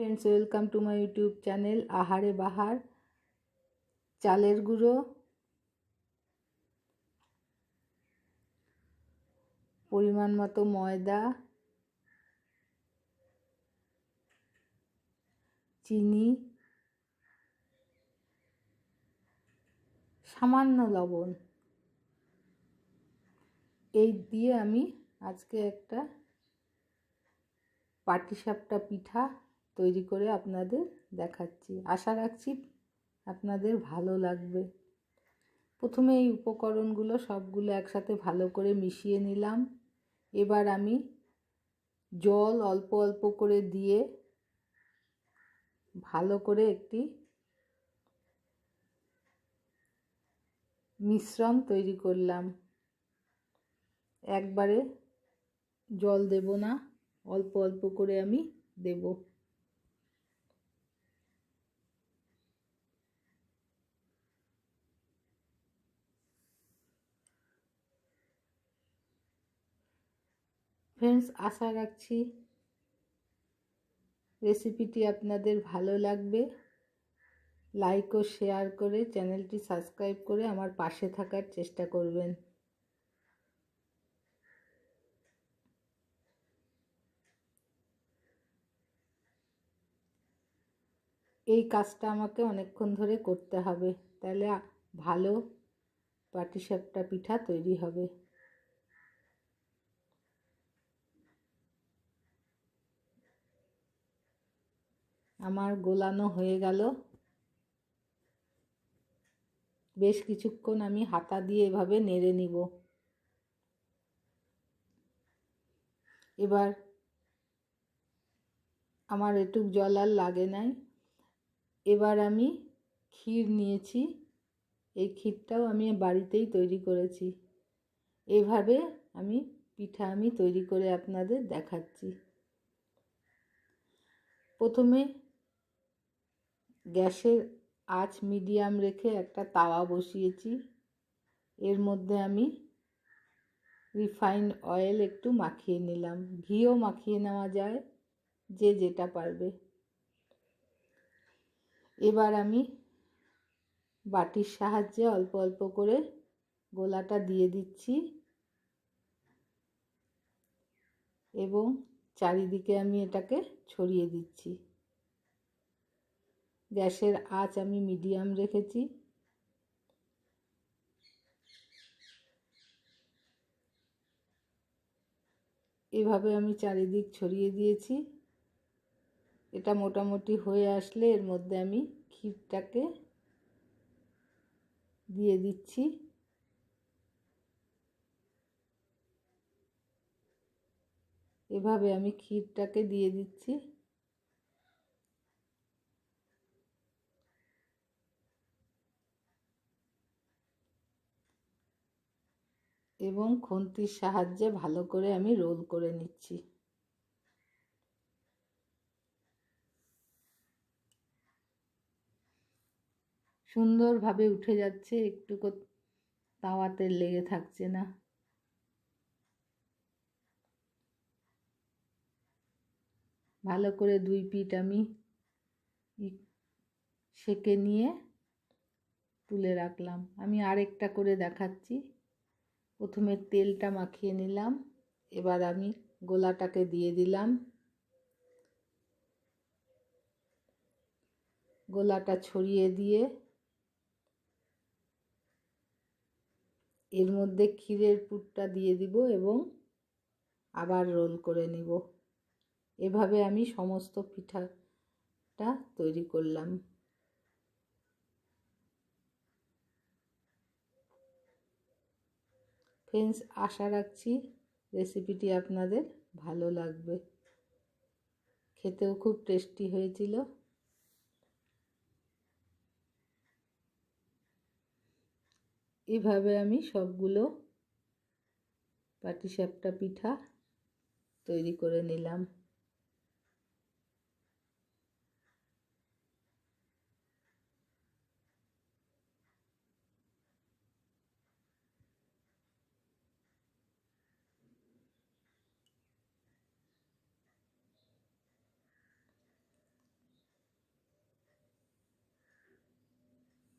Friends welcome to my YouTube channel Ahare Bahar চালের গুঁড়ো পরিমাণ মতো ময়দা চিনি সামান্য লবণ এই দিয়ে আমি আজকে একটা পাটিসাপটা পিঠা তৈরি করে আপনাদের দেখাচ্ছি। আশা রাখছি আপনাদের ভালো লাগবে। প্রথমে এই উপকরণগুলো সবগুলো একসাথে ভালো করে মিশিয়ে নিলাম। এবার আমি জল অল্প অল্প করে দিয়ে ভালো করে একটি মিশ্রণ তৈরি করলাম। একবারে জল দেব না, অল্প অল্প করে আমি দেব। ফ্রেন্ডস আশা রাখছি রেসিপিটি আপনাদের ভালো লাগবে। লাইক ও শেয়ার করে চ্যানেলটি সাবস্ক্রাইব করে আমার পাশে থাকার চেষ্টা করবেন। এই কাজটা আমাকে অনেকক্ষণ ধরে করতে হবে। তাহলে ভালো পাটিসাপটা পিঠা তৈরি হবে। আমার গোলানো হয়ে গেল। বেশ কিছুক্ষণ আমি হাতা দিয়ে এভাবে নেড়ে নিব। এবার আমার এটুক জল আর লাগে নাই। এবার আমি ক্ষীর নিয়েছি। এই ক্ষীরটাও আমি বাড়িতেই তৈরি করেছি। এভাবে আমি পিঠা আমি তৈরি করে আপনাদের দেখাচ্ছি। প্রথমে গ্যাসের আঁচ মিডিয়াম রেখে একটা তাওয়া বসিয়েছি। এর মধ্যে আমি রিফাইন অয়েল একটু মাখিয়ে নিলাম। ঘিও মাখিয়ে নেওয়া যায়, যে যেটা পারবে। এবার আমি বাটির সাহায্যে অল্প অল্প করে গোলাটা দিয়ে দিচ্ছি। এবং চারিদিকে আমি এটাকে ছড়িয়ে দিচ্ছি। গ্যাসের আঁচ আমি মিডিয়াম রেখেছি। এভাবে আমি চারিদিক ছড়িয়ে দিয়েছি। এটা মোটামুটি হয়ে আসলে এর মধ্যে আমি ক্ষীরটাকে দিয়ে দিচ্ছি। এভাবে আমি ক্ষীরটাকে দিয়ে দিচ্ছি। এবং খুন্তির সাহায্যে ভালো করে আমি রোল করে নিচ্ছি। সুন্দরভাবে উঠে যাচ্ছে, একটু তাওয়াতে লেগে থাকছে না। ভালো করে দুই পিঠ আমি সেকে নিয়ে তুলে রাখলাম। আমি আরেকটা করে দেখাচ্ছি। প্রথমে তেলটা মাখিয়ে নিলাম, এবার আমি গোলাটাকে দিয়ে দিলাম। গোলাটা ছড়িয়ে দিয়ে এর মধ্যে ক্ষীরের পুরটা দিয়ে দিব এবং আবার রোল করে নিব। এভাবে আমি সমস্ত পিঠাটা তৈরি করলাম। ফ্রেন্ডস আশা রাখছি রেসিপিটি আপনাদের ভালো লাগবে। খেতেও খুব টেস্টি হয়েছিল। এভাবে আমি সবগুলো পাটিসাপটা পিঠা তৈরি করে নিলাম।